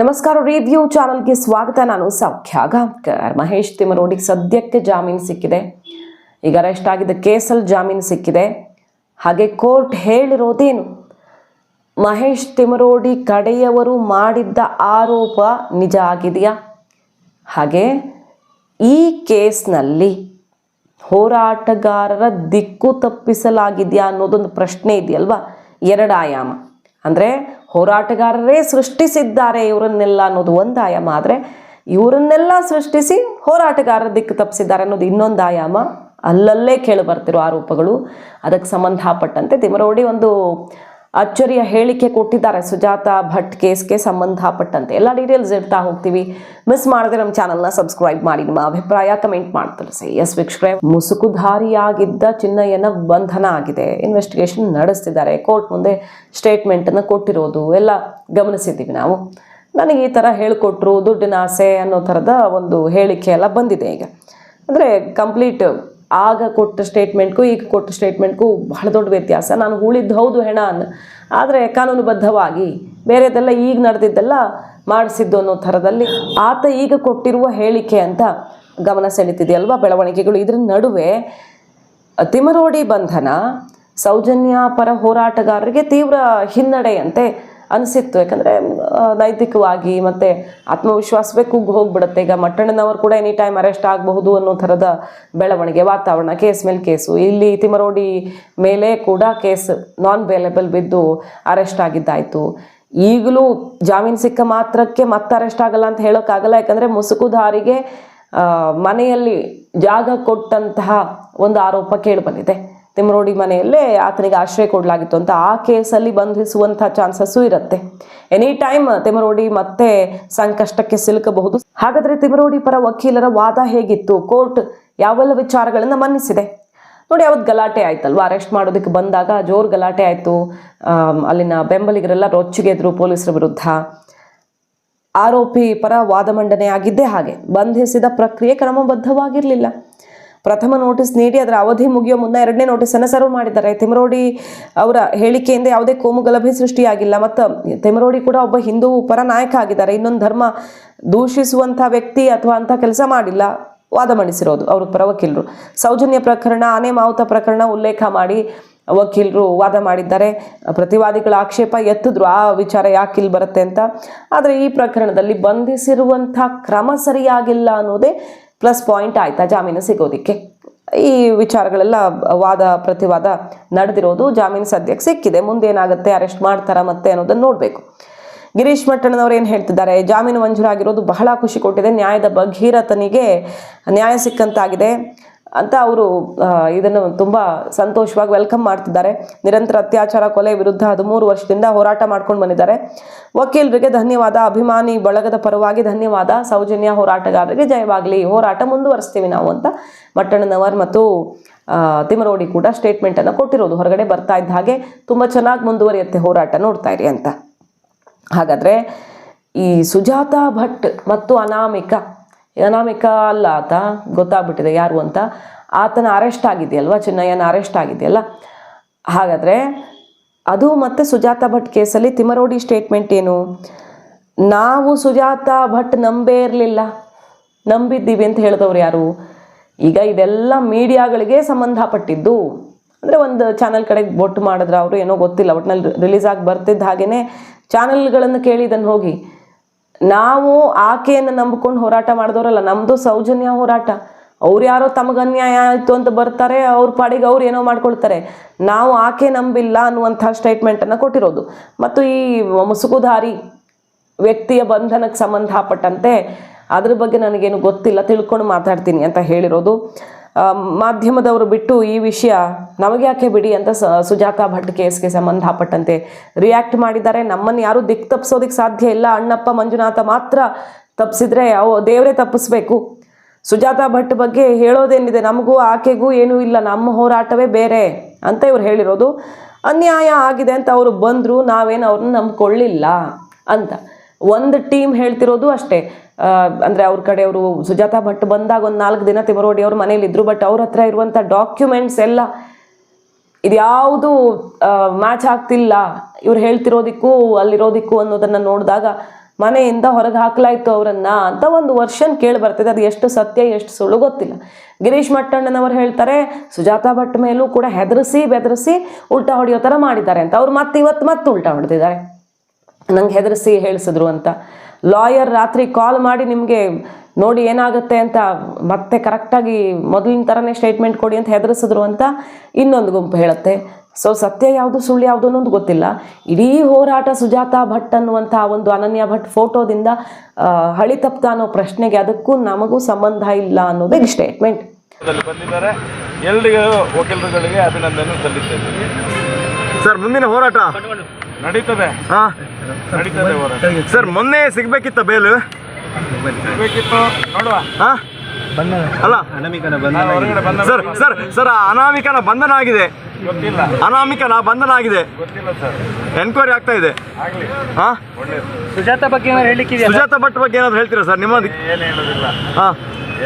ನಮಸ್ಕಾರ ರಿವ್ಯೂ ಚಾನಲ್ಗೆ ಸ್ವಾಗತ. ನಾನು ಸೌಖ್ಯ ಗಾಂವ್ಕರ್. ಮಹೇಶ್ ತಿಮರೋಡಿಗೆ ಸದ್ಯಕ್ಕೆ ಜಾಮೀನು ಸಿಕ್ಕಿದೆ. ಈಗ ಅರೆಸ್ಟ್ ಆಗಿದ್ದ ಕೇಸಲ್ಲಿ ಜಾಮೀನು ಸಿಕ್ಕಿದೆ. ಹಾಗೆ ಕೋರ್ಟ್ ಹೇಳಿರೋದೇನು? ಮಹೇಶ್ ತಿಮರೋಡಿ ಕಡೆಯವರು ಮಾಡಿದ್ದ ಆರೋಪ ನಿಜ ಆಗಿದೆಯಾ? ಹಾಗೆ ಈ ಕೇಸ್ನಲ್ಲಿ ಹೋರಾಟಗಾರರ ದಿಕ್ಕು ತಪ್ಪಿಸಲಾಗಿದೆಯಾ ಅನ್ನೋದೊಂದು ಪ್ರಶ್ನೆ ಇದೆಯಲ್ವಾ? ಎರಡು ಆಯಾಮ. ಅಂದರೆ ಹೋರಾಟಗಾರರೇ ಸೃಷ್ಟಿಸಿದ್ದಾರೆ ಇವರನ್ನೆಲ್ಲ ಅನ್ನೋದು ಒಂದು ಆಯಾಮ. ಆದರೆ ಇವರನ್ನೆಲ್ಲ ಸೃಷ್ಟಿಸಿ ಹೋರಾಟಗಾರರ ದಿಕ್ಕು ತಪ್ಪಿಸಿದ್ದಾರೆ ಅನ್ನೋದು ಇನ್ನೊಂದು ಆಯಾಮ. ಅಲ್ಲಲ್ಲೇ ಕೇಳಿ ಬರ್ತಿರೋ ಆರೋಪಗಳು. ಅದಕ್ಕೆ ಸಂಬಂಧಪಟ್ಟಂತೆ ತಿಮರೋಡಿ ಒಂದು ಅಚ್ಚರಿಯ ಹೇಳಿಕೆ ಕೊಟ್ಟಿದ್ದಾರೆ. ಸುಜಾತ ಭಟ್ ಕೇಸ್ಗೆ ಸಂಬಂಧಪಟ್ಟಂತೆ ಎಲ್ಲ ಡೀಟೇಲ್ಸ್ ಇಡ್ತಾ ಹೋಗ್ತೀವಿ. ಮಿಸ್ ಮಾಡದೆ ನಮ್ಮ ಚಾನಲ್ನ ಸಬ್ಸ್ಕ್ರೈಬ್ ಮಾಡಿ. ನಿಮ್ಮ ಅಭಿಪ್ರಾಯ ಕಮೆಂಟ್ ಮಾಡ್ತಾರೆ ತಿಳಿಸಿ. ಎಸ್ ವೀಕ್ಷಕರೇ, ಮುಸುಕುಧಾರಿಯಾಗಿದ್ದ ಚಿನ್ನಯ್ಯನ ಬಂಧನ ಆಗಿದೆ. ಇನ್ವೆಸ್ಟಿಗೇಷನ್ ನಡೆಸ್ತಿದ್ದಾರೆ. ಕೋರ್ಟ್ ಮುಂದೆ ಸ್ಟೇಟ್ಮೆಂಟನ್ನು ಕೊಟ್ಟಿರೋದು. ಎಲ್ಲ ಗಮನಿಸಿದ್ದೀವಿ ನಾವು. ನನಗೆ ಈ ಥರ ಹೇಳಿಕೊಟ್ರು ದುಡ್ಡಿನ ಆಸೆ ಅನ್ನೋ ಥರದ ಒಂದು ಹೇಳಿಕೆ ಎಲ್ಲ ಬಂದಿದೆ ಈಗ. ಅಂದರೆ ಕಂಪ್ಲೀಟ್ ಆಗ ಕೊಟ್ಟ ಸ್ಟೇಟ್ಮೆಂಟ್ಗೂ ಈಗ ಕೊಟ್ಟ ಸ್ಟೇಟ್ಮೆಂಟ್ಗೂ ಬಹಳ ದೊಡ್ಡ ವ್ಯತ್ಯಾಸ. ನಾನು ಉಳಿದ್ದು ಹೌದು ಹೆಣ ಆದರೆ ಕಾನೂನುಬದ್ಧವಾಗಿ ಬೇರೆದೆಲ್ಲ ಈಗ ನಡೆದಿದ್ದೆಲ್ಲ ಮಾಡಿಸಿದ್ದು ಅನ್ನೋ ಥರದಲ್ಲಿ ಆತ ಈಗ ಕೊಟ್ಟಿರುವ ಹೇಳಿಕೆ ಅಂತ ಗಮನ ಸೆಳೀತಿದೆಯಲ್ವಾ ಬೆಳವಣಿಗೆಗಳು. ಇದರ ನಡುವೆ ತಿಮರೋಡಿ ಬಂಧನ ಸೌಜನ್ಯ ಪರ ಹೋರಾಟಗಾರರಿಗೆ ತೀವ್ರ ಹಿನ್ನಡೆಯಂತೆ ಅನಿಸಿತ್ತು. ಯಾಕಂದರೆ ನೈತಿಕವಾಗಿ ಮತ್ತು ಆತ್ಮವಿಶ್ವಾಸವೇ ಕುಗ್ಗು ಹೋಗ್ಬಿಡುತ್ತೆ. ಈಗ ಮಟ್ಟಣ್ಣನವರು ಕೂಡ ಎನಿ ಟೈಮ್ ಅರೆಸ್ಟ್ ಆಗಬಹುದು ಅನ್ನೋ ಥರದ ಬೆಳವಣಿಗೆ, ವಾತಾವರಣ, ಕೇಸ್ ಮೇಲೆ ಕೇಸು. ಇಲ್ಲಿ ತಿಮರೋಡಿ ಮೇಲೆ ಕೂಡ ಕೇಸ್ ನಾನ್ ಬೇಲೆಬಲ್ ಬಿದ್ದು ಅರೆಸ್ಟ್ ಆಗಿದ್ದಾಯಿತು. ಈಗಲೂ ಜಾಮೀನು ಸಿಕ್ಕ ಮಾತ್ರಕ್ಕೆ ಮತ್ತೆ ಅರೆಸ್ಟ್ ಆಗಲ್ಲ ಅಂತ ಹೇಳೋಕ್ಕಾಗಲ್ಲ. ಯಾಕಂದರೆ ಮುಸುಕುದಾರಿಗೆ ಮನೆಯಲ್ಲಿ ಜಾಗ ಕೊಟ್ಟಂತಹ ಒಂದು ಆರೋಪ ಕೇಳಿಬಂದಿದೆ ತಿಮರೋಡಿ ಮನೆಯಲ್ಲೇ ಆತನಿಗೆ ಆಶ್ರಯ ಕೊಡಲಾಗಿತ್ತು ಅಂತ ಆ ಕೇಸಲ್ಲಿ ಬಂಧಿಸುವಂಥ ಚಾನ್ಸಸ್ಸು ಇರುತ್ತೆ. ಎನಿ ಟೈಮ್ ತಿಮರೋಡಿ ಮತ್ತೆ ಸಂಕಷ್ಟಕ್ಕೆ ಸಿಲುಕಬಹುದು. ಹಾಗಾದರೆ ತಿಮರೋಡಿ ಪರ ವಕೀಲರ ವಾದ ಹೇಗಿತ್ತು? ಕೋರ್ಟ್ ಯಾವೆಲ್ಲ ವಿಚಾರಗಳನ್ನು ಮನ್ನಿಸಿದೆ? ನೋಡಿ ಅವತ್ತು ಗಲಾಟೆ ಆಯ್ತಲ್ವಾ? ಅರೆಸ್ಟ್ ಮಾಡೋದಕ್ಕೆ ಬಂದಾಗ ಜೋರು ಗಲಾಟೆ ಆಯಿತು. ಅಲ್ಲಿನ ಬೆಂಬಲಿಗರೆಲ್ಲ ರೊಚ್ಚಿಗೆದ್ರು ಪೊಲೀಸರ ವಿರುದ್ಧ. ಆರೋಪಿ ಪರ ವಾದ ಮಂಡನೆ ಆಗಿದ್ದೇ ಹಾಗೆ. ಬಂಧಿಸಿದ ಪ್ರಕ್ರಿಯೆ ಕ್ರಮಬದ್ಧವಾಗಿರಲಿಲ್ಲ. ಪ್ರಥಮ ನೋಟಿಸ್ ನೀಡಿ, ಅದರ ಅವಧಿ ಮುಗಿಯೋ ಮುನ್ನ ಎರಡನೇ ನೋಟಿಸನ್ನು ಸರ್ವ್ ಮಾಡಿದ್ದಾರೆ. ತಿಮರೋಡಿ ಅವರ ಹೇಳಿಕೆಯಿಂದ ಯಾವುದೇ ಕೋಮು ಗಲಭೆ ಸೃಷ್ಟಿಯಾಗಿಲ್ಲ. ಮತ್ತು ತಿಮರೋಡಿ ಕೂಡ ಒಬ್ಬ ಹಿಂದೂ ಪರ ನಾಯಕ ಆಗಿದ್ದಾರೆ. ಇನ್ನೊಂದು ಧರ್ಮ ದೂಷಿಸುವಂಥ ವ್ಯಕ್ತಿ ಅಥವಾ ಅಂಥ ಕೆಲಸ ಮಾಡಿಲ್ಲ. ವಾದ ಮಂಡಿಸಿರೋದು ಅವರು ಪರ ವಕೀಲರು. ಸೌಜನ್ಯ ಪ್ರಕರಣ, ಆನೆ ಮಾವುತ ಪ್ರಕರಣ ಉಲ್ಲೇಖ ಮಾಡಿ ವಕೀಲರು ವಾದ ಮಾಡಿದ್ದಾರೆ. ಪ್ರತಿವಾದಿಗಳ ಆಕ್ಷೇಪ ಎತ್ತಿದ್ರು. ಆ ವಿಚಾರ ಯಾಕೆ ಇಲ್ಲಿ ಬರುತ್ತೆ ಅಂತ. ಆದರೆ ಈ ಪ್ರಕರಣದಲ್ಲಿ ಬಂಧಿಸಿರುವಂಥ ಕ್ರಮ ಸರಿಯಾಗಿಲ್ಲ ಅನ್ನೋದೇ ಪ್ಲಸ್ ಪಾಯಿಂಟ್ ಆಯ್ತಾ ಜಾಮೀನು ಸಿಗೋದಿಕ್ಕೆ. ಈ ವಿಚಾರಗಳೆಲ್ಲ ವಾದ, ಪ್ರತಿವಾದ ನಡೆದಿರೋದು ಜಾಮೀನು ಸದ್ಯಕ್ಕೆ ಸಿಕ್ಕಿದೆ. ಮುಂದೇನಾಗುತ್ತೆ ಅರೆಸ್ಟ್ ಮಾಡ್ತಾರಾ ಮತ್ತೆ ಅನ್ನೋದನ್ನು ನೋಡಬೇಕು. ಗಿರೀಶ್ ಮಟ್ಟಣ್ಣನವರು ಏನು ಹೇಳ್ತಿದ್ದಾರೆ? ಜಾಮೀನು ಮಂಜೂರಾಗಿರೋದು ಬಹಳ ಖುಷಿ ಕೊಟ್ಟಿದೆ. ನ್ಯಾಯದ ಭಗೀರಥನಿಗೆ ನ್ಯಾಯ ಸಿಕ್ಕಂತಾಗಿದೆ. ಅಂತ ಅವರು ಇದನ್ನು ತುಂಬ ಸಂತೋಷವಾಗಿ ವೆಲ್ಕಮ್ ಮಾಡ್ತಿದ್ದಾರೆ. ನಿರಂತರ ಅತ್ಯಾಚಾರ, ಕೊಲೆ ವಿರುದ್ಧ ಹದಿಮೂರು ವರ್ಷದಿಂದ ಹೋರಾಟ ಮಾಡ್ಕೊಂಡು ಬಂದಿದ್ದಾರೆ. ವಕೀಲರಿಗೆ ಧನ್ಯವಾದ, ಅಭಿಮಾನಿ ಬಳಗದ ಪರವಾಗಿ ಧನ್ಯವಾದ, ಸೌಜನ್ಯ ಹೋರಾಟಗಾರರಿಗೆ ಜಯವಾಗಲಿ ಹೋರಾಟ ಮುಂದುವರಿಸ್ತೀವಿ ನಾವು ಅಂತ ಮಟ್ಟಣ್ಣನವರ್ ಮತ್ತು ತಿಮರೋಡಿ ಕೂಡ ಸ್ಟೇಟ್ಮೆಂಟನ್ನು ಕೊಟ್ಟಿರೋದು. ಹೊರಗಡೆ ಬರ್ತಾ ಇದ್ದ ಹಾಗೆ ತುಂಬ ಚೆನ್ನಾಗಿ ಮುಂದುವರಿಯುತ್ತೆ ಹೋರಾಟ ನೋಡ್ತಾ ಇರಿ ಅಂತ. ಹಾಗಾದರೆ ಈ ಸುಜಾತಾ ಭಟ್ ಮತ್ತು ಅನಾಮಿಕ ಅನಾಮಿಕ ಅಲ್ಲ ಆತ, ಗೊತ್ತಾಗ್ಬಿಟ್ಟಿದೆ ಯಾರು ಅಂತ. ಆತನ ಅರೆಸ್ಟ್ ಆಗಿದೆಯಲ್ವ, ಚಿನ್ನಯ್ಯನ ಅರೆಸ್ಟ್ ಆಗಿದೆಯಲ್ಲ? ಹಾಗಾದರೆ ಅದು ಮತ್ತು ಸುಜಾತ ಭಟ್ ಕೇಸಲ್ಲಿ ತಿಮರೋಡಿ ಸ್ಟೇಟ್ಮೆಂಟ್ ಏನು? ನಾವು ಸುಜಾತ ಭಟ್ ನಂಬೇ ಇರಲಿಲ್ಲ, ನಂಬಿದ್ದೀವಿ ಅಂತ ಹೇಳಿದವ್ರು ಯಾರು? ಈಗ ಇದೆಲ್ಲ ಮೀಡಿಯಾಗಳಿಗೆ ಸಂಬಂಧಪಟ್ಟಿದ್ದು. ಅಂದರೆ ಒಂದು ಚಾನಲ್ ಕಡೆಗೆ ಬೊಟ್ಟು ಮಾಡಿದ್ರೆ ಅವರು ಏನೋ ಗೊತ್ತಿಲ್ಲ ಒಟ್ಟಿನಲ್ಲಿ ರಿಲೀಸ್ ಆಗಿ ಬರ್ತಿದ್ದ ಹಾಗೆಯೇ ಚಾನಲ್ಗಳನ್ನು ಕೇಳಿ ಇದನ್ನು ಹೋಗಿ. ನಾವು ಆಕೆಯನ್ನು ನಂಬಿಕೊಂಡು ಹೋರಾಟ ಮಾಡಿದವರಲ್ಲ ನಮ್ಮದು ಸೌಜನ್ಯ ಹೋರಾಟ. ಅವ್ರು ಯಾರೋ ತಮಗೆ ಅನ್ಯಾಯ ಆಯಿತು ಅಂತ ಬರ್ತಾರೆ, ಅವ್ರ ಪಾಡಿಗೆ ಅವ್ರು ಏನೋ ಮಾಡ್ಕೊಳ್ತಾರೆ. ನಾವು ಆಕೆ ನಂಬಿಲ್ಲ ಅನ್ನುವಂಥ ಸ್ಟೇಟ್ಮೆಂಟನ್ನು ಕೊಟ್ಟಿರೋದು. ಮತ್ತು ಈ ಮುಸುಕುಧಾರಿ ವ್ಯಕ್ತಿಯ ಬಂಧನಕ್ಕೆ ಸಂಬಂಧಪಟ್ಟಂತೆ ಅದ್ರ ಬಗ್ಗೆ ನನಗೇನು ಗೊತ್ತಿಲ್ಲ, ತಿಳ್ಕೊಂಡು ಮಾತಾಡ್ತೀನಿ ಅಂತ ಹೇಳಿರೋದು. ಮಾಧ್ಯಮದವರು ಬಿಟ್ಟು ಈ ವಿಷಯ ನಮಗೆ ಯಾಕೆ ಬಿಡಿ ಅಂತ ಸುಜಾತಾ ಭಟ್ ಕೇಸ್ಗೆ ಸಂಬಂಧಪಟ್ಟಂತೆ ರಿಯಾಕ್ಟ್ ಮಾಡಿದ್ದಾರೆ. ನಮ್ಮನ್ನು ಯಾರೂ ದಿಕ್ ತಪ್ಪಿಸೋದಕ್ಕೆ ಸಾಧ್ಯ ಇಲ್ಲ. ಅಣ್ಣಪ್ಪ ಮಂಜುನಾಥ ಮಾತ್ರ ತಪ್ಪಿಸಿದ್ರೆ ಅವು ದೇವರೇ ತಪ್ಪಿಸ್ಬೇಕು. ಸುಜಾತಾ ಭಟ್ ಬಗ್ಗೆ ಹೇಳೋದೇನಿದೆ? ನಮಗೂ ಆಕೆಗೂ ಏನೂ ಇಲ್ಲ. ನಮ್ಮ ಹೋರಾಟವೇ ಬೇರೆ ಅಂತ ಇವ್ರು ಹೇಳಿರೋದು. ಅನ್ಯಾಯ ಆಗಿದೆ ಅಂತ ಅವರು ಬಂದರು. ನಾವೇನು ಅವ್ರನ್ನ ನಂಬ್ಕೊಳ್ಳಿಲ್ಲ ಅಂತ. ಒಂದು ಟೀಮ್ ಹೇಳ್ತಿರೋದು ಅಷ್ಟೇ. ಅಂದ್ರೆ ಅವ್ರ ಕಡೆಯವರು ಸುಜಾತಾ ಭಟ್ ಬಂದಾಗ ಒಂದು ನಾಲ್ಕು ದಿನ ತಿಮರೋಡಿ ಅವ್ರ ಮನೇಲಿದ್ದರು ಬಟ್ ಅವ್ರ ಹತ್ರ ಇರುವಂಥ ಡಾಕ್ಯುಮೆಂಟ್ಸ್ ಎಲ್ಲ ಇದ್ಯಾವುದು ಮ್ಯಾಚ್ ಆಗ್ತಿಲ್ಲ. ಇವ್ರು ಹೇಳ್ತಿರೋದಕ್ಕೂ, ಅಲ್ಲಿರೋದಿಕ್ಕೂ ಅನ್ನೋದನ್ನು ನೋಡಿದಾಗ ಮನೆಯಿಂದ ಹೊರಗೆ ಹಾಕಲಾಯಿತು ಅವರನ್ನ ಅಂತ ಒಂದು ವರ್ಷನ್ ಕೇಳಿ ಬರ್ತಿದೆ. ಅದು ಎಷ್ಟು ಸತ್ಯ, ಎಷ್ಟು ಸುಳ್ಳು ಗೊತ್ತಿಲ್ಲ. ಗಿರೀಶ್ ಮಟ್ಟಣ್ಣನವರು ಹೇಳ್ತಾರೆ, ಸುಜಾತಾ ಭಟ್ ಮೇಲೂ ಕೂಡ ಹೆದರಿಸಿ, ಬೆದರಿಸಿ ಉಲ್ಟಾ ಹೊಡೆಯೋ ಥರ ಮಾಡಿದ್ದಾರೆ ಅಂತ. ಅವ್ರು ಮತ್ತೆ ಇವತ್ತು ಮತ್ತೆ ಉಲ್ಟಾ ಹೊಡೆದಿದ್ದಾರೆ. ನಂಗೆ ಹೆದರಿಸಿ ಹೇಳಿಸಿದ್ರು ಅಂತ. ಲಾಯರ್ ರಾತ್ರಿ ಕಾಲ್ ಮಾಡಿ ನಿಮಗೆ ನೋಡಿ ಏನಾಗುತ್ತೆ ಅಂತ ಮತ್ತೆ ಕರೆಕ್ಟಾಗಿ ಮೊದಲಿನ ಥರನೇ ಸ್ಟೇಟ್ಮೆಂಟ್ ಕೊಡಿ ಅಂತ ಹೆದರಿಸಿದ್ರು ಅಂತ ಇನ್ನೊಂದು ಗುಂಪು ಹೇಳುತ್ತೆ. ಸೊ ಸತ್ಯ ಯಾವುದು ಸುಳ್ಳು ಯಾವುದು ಅನ್ನೋದು ಗೊತ್ತಿಲ್ಲ. ಇಡೀ ಹೋರಾಟ ಸುಜಾತಾ ಭಟ್ ಅನ್ನುವಂಥ ಒಂದು ಅನನ್ಯ ಭಟ್ ಫೋಟೋದಿಂದ ಹಳಿ ತಪ್ತ ಅನ್ನೋ ಪ್ರಶ್ನೆಗೆ ಅದಕ್ಕೂ ನಮಗೂ ಸಂಬಂಧ ಇಲ್ಲ ಅನ್ನೋದೇ ಸ್ಟೇಟ್ಮೆಂಟ್ ಬಂದಿದ್ದಾರೆ. ಎಲ್ರಿಗೂ ವಕೀಲರುಗಳಿಗೆ ಅಭಿನಂದನೆ ಸಲ್ಲಿಸ್ತೇನೆ ಸರ್ ಮುಂದಿನ ಹೋರಾಟ? ನಡೀತದೆ. ಹಾ. ನಡೀತದೆ ಹೋರಾಟ. ಸರ್ ಮೊನ್ನೆ ಸಿಗ್ಬೇಕಿತ್ತ ಬೇಲು ನೋಡುವ. ಹಾ. ಅಲ್ಲ. ಹೊರಗಡೆ ಬಂದ ಸರ್ ಸರ್ ಸರ್ ಆ ಅನಾಮಿಕನ ಬಂಧನ ಆಗಿದೆ. ಗೊತ್ತಿಲ್ಲ. ಅನಾಮಿಕನ ಬಂಧನ ಆಗಿದೆ. ಗೊತ್ತಿಲ್ಲ ಸರ್. ಎನ್ಕ್ವೈರಿ ಆಗ್ತಾ ಇದೆ. ಆಗ್ಲಿ. ಹಾ. ಸುಜಾತ ಬಗ್ಗೆ ಏನಾದ್ರು ಹೇಳಲಿಕ್ಕಿದೆಯಾ ಸುಜಾತ ಭಟ್ ಬಗ್ಗೆ ಏನಾದ್ರು ಹೇಳ್ತೀರಾ ಸರ್? ನಿಮ್ಮ ಏನು ಹೇಳೋದಿಲ್ಲ. ಹಾ.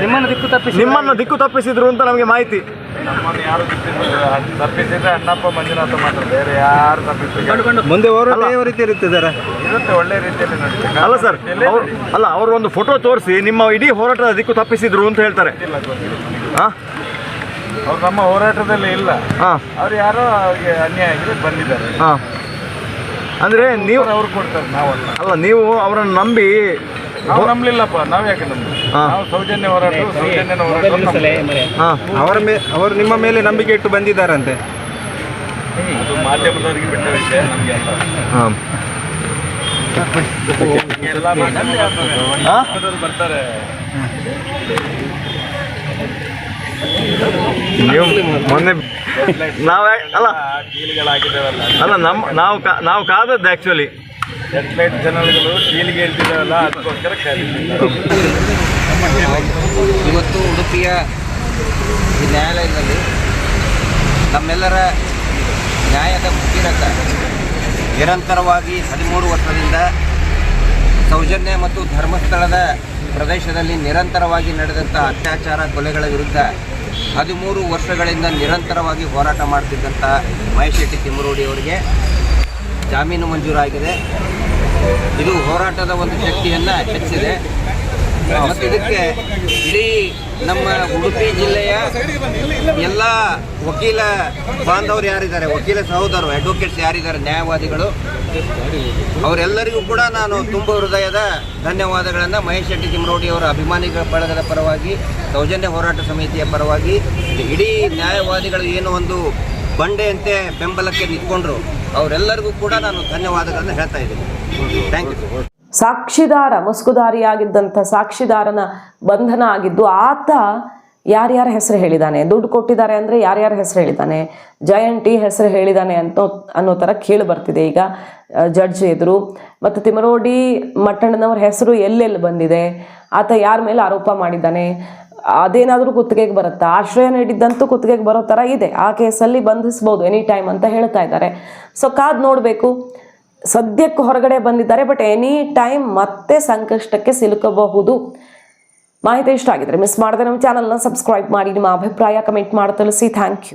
ನಿಮ್ಮನ್ನು ದಿಕ್ಕು ತಪ್ಪಿಸಿ ನಿಮ್ಮನ್ನ ದಿಕ್ಕು ತಪ್ಪಿಸಿದ್ರು ಅಂತ ನಮಗೆ ಮಾಹಿತಿ. ನಮ್ಮನ್ನು ಯಾರು ತಪ್ಪಿಸಿದ್ರು ಅಣ್ಣಪ್ಪ ಮಂಜುನಾಥ ಮಾತ್ರ ಬೇರೆ ಯಾರು ತಪ್ಪಿಸಿದ್ರು ಮುಂದೆ ಹೋರಾಟ ಯಾವ ರೀತಿ ಇರುತ್ತೆ ಸರ್ ಇರುತ್ತೆ ಒಳ್ಳೆ ರೀತಿಯಲ್ಲಿ ನಡೀತದೆ. ಅಲ್ಲ ಸರ್ ಅವ್ರು ಅಲ್ಲ ಅವರು ಒಂದು ಫೋಟೋ ತೋರಿಸಿ ನಿಮ್ಮ ಇಡೀ ಹೋರಾಟದ ದಿಕ್ಕು ತಪ್ಪಿಸಿದ್ರು ಅಂತ ಹೇಳ್ತಾರೆ. ಹಾ? ಅವ್ರು ನಮ್ಮ ಹೋರಾಟದಲ್ಲಿ ಇಲ್ಲ. ಹಾ. ಅವ್ರು ಯಾರೋ ಅವ್ರಿಗೆ ಅನ್ಯಾಯ ಆಗಿದೆ ಬಂದಿದ್ದಾರೆ. ಹಾ. ಅಂದ್ರೆ ನೀವು ಅವ್ರು ಕೊಡ್ತಾರೆ ನಾವಲ್ಲ. ಅಲ್ಲ ನೀವು ಅವರನ್ನು ನಂಬಿ ನಾವು ನಂಬಲಿಲ್ಲಪ್ಪ ನಾವ್ ಯಾಕೆ. ನಾವು ಸೌಜನ್ಯ ಹೋರಾಟ ಹೋರಾಟ. ಹಾ ಅವರ ಮೇ ಅವರು ನಿಮ್ಮ ಮೇಲೆ ನಂಬಿಕೆ ಇಟ್ಟು ಬಂದಿದ್ದಾರಂತೆ. ಅದು ಮಾಧ್ಯಮದವರಿಗೆ ಬಿಟ್ಟ ವಿಷಯ ನಮಗೆ ಅಲ್ಲ. ಹಾ. ಎಲ್ಲ ಮಾಧ್ಯಮದವ್ರು ಹಾ? ಬರ್ತಾರೆ. ನೀವು ಮೊನ್ನೆ ನಾವ್ ಅಲ್ಲ. ಅಲ್ಲ ನಮ್ಮ ನಾವು ಕಾ- ನಾವು ಕಾದದ್ದು ಆ್ಯಕ್ಚುಲಿ ಹೇಳ್ತಿದ್ದಾವಲ್ಲ ಅದಕ್ಕೋಸ್ಕರ ಇವತ್ತು ಉಡುಪಿಯ ಈ ನ್ಯಾಯಾಲಯದಲ್ಲಿ ನಮ್ಮೆಲ್ಲರ ನ್ಯಾಯದ ಮುಖಿರಕ ನಿರಂತರವಾಗಿ ಹದಿಮೂರು ವರ್ಷದಿಂದ ಸೌಜನ್ಯ ಮತ್ತು ಧರ್ಮಸ್ಥಳದ ಪ್ರದೇಶದಲ್ಲಿ ನಿರಂತರವಾಗಿ ನಡೆದಂಥ ಅತ್ಯಾಚಾರ ಕೊಲೆಗಳ ವಿರುದ್ಧ ಹದಿಮೂರು ವರ್ಷಗಳಿಂದ ನಿರಂತರವಾಗಿ ಹೋರಾಟ ಮಾಡ್ತಿದ್ದಂಥ ಮಹೇಶ್ ಶೆಟ್ಟಿ ತಿಮ್ಮರೋಡಿ ಅವರಿಗೆ ಜಾಮೀನು ಮಂಜೂರಾಗಿದೆ. ಇದು ಹೋರಾಟದ ಒಂದು ಶಕ್ತಿಯನ್ನು ಹೆಚ್ಚಿದೆ ಮತ್ತು ಇದಕ್ಕೆ ಇಡೀ ನಮ್ಮ ಉಡುಪಿ ಜಿಲ್ಲೆಯ ಎಲ್ಲ ವಕೀಲ ಬಾಂಧವರು ಯಾರಿದ್ದಾರೆ? ವಕೀಲ ಸಹೋದರರು ಅಡ್ವೊಕೇಟ್ಸ್ ಯಾರಿದ್ದಾರೆ? ನ್ಯಾಯವಾದಿಗಳು. ಅವರೆಲ್ಲರಿಗೂ ಕೂಡ ನಾನು ತುಂಬ ಹೃದಯದ ಧನ್ಯವಾದಗಳನ್ನು. ಮಹೇಶ್ ಶೆಟ್ಟಿ ತಿಮ್ರೋಡಿ ಅವರ ಅಭಿಮಾನಿಗಳ ಬಳಗದ ಪರವಾಗಿ, ಸೌಜನ್ಯ ಹೋರಾಟ ಸಮಿತಿಯ ಪರವಾಗಿ, ಇಡೀ ನ್ಯಾಯವಾದಿಗಳು ಏನು ಒಂದು ಬಂಡೆಯಂತೆ ಬೆಂಬಲಕ್ಕೆ ನಿಂತ್ಕೊಂಡ್ರು ಅವರೆಲ್ಲರಿಗೂ ಕೂಡ ನಾನು ಧನ್ಯವಾದಗಳನ್ನು ಹೇಳ್ತಾ ಇದ್ದೀನಿ. ಥ್ಯಾಂಕ್ ಯು ಸಾಕ್ಷಿದಾರ, ಮುಸ್ಕುದಾರಿಯಾಗಿದ್ದಂಥ ಸಾಕ್ಷಿದಾರನ ಬಂಧನ ಆಗಿದ್ದು ಆತ ಯಾರ್ಯಾರ ಹೆಸರು ಹೇಳಿದ್ದಾನೆ ದುಡ್ಡು ಕೊಟ್ಟಿದ್ದಾರೆ ಅಂದರೆ ಯಾರ್ಯಾರ ಹೆಸರು ಹೇಳಿದ್ದಾನೆ ಜಯಂಟಿ ಹೆಸರು ಹೇಳಿದ್ದಾನೆ ಅಂತ ಅನ್ನೋ ಥರ ಕೇಳಿ ಬರ್ತಿದೆ ಈಗ ಜಡ್ಜ್ ಎದುರು. ಮತ್ತು ತಿಮರೋಡಿ ಮಟ್ಟಣ್ಣನವ್ರ ಹೆಸರು ಎಲ್ಲೆಲ್ಲಿ ಬಂದಿದೆ? ಆತ ಯಾರ ಮೇಲೆ ಆರೋಪ ಮಾಡಿದ್ದಾನೆ? ಅದೇನಾದರೂ ಕುತ್ತಿಗೆಗೆ ಬರುತ್ತಾ? ಆಶ್ರಯ ನೀಡಿದ್ದಂತೂ ಕುತ್ತಿಗೆಗೆ ಬರೋ ಥರ ಇದೆ. ಆ ಕೇಸಲ್ಲಿ ಬಂಧಿಸ್ಬೋದು ಎನಿ ಟೈಮ್ ಅಂತ ಹೇಳ್ತಾ ಇದ್ದಾರೆ. ಸೊ ಕಾದ್ ನೋಡಬೇಕು. ಸದ್ಯಕ್ಕೆ ಹೊರಗಡೆ ಬಂದಿದ್ದಾರೆ ಬಟ್ ಎನಿ ಟೈಮ್ ಮತ್ತೆ ಸಂಕಷ್ಟಕ್ಕೆ ಸಿಲುಕಬಹುದು. ಮಾಹಿತಿ ಇಷ್ಟ ಆಗಿದ್ರೆ ಮಿಸ್ ಮಾಡದೆ ನಮ್ಮ ಚಾನಲ್ನ ಸಬ್ಸ್ಕ್ರೈಬ್ ಮಾಡಿ, ನಿಮ್ಮ ಅಭಿಪ್ರಾಯ ಕಮೆಂಟ್ ಮಾಡಿ, ತಿಳಿಸಿ. Thank you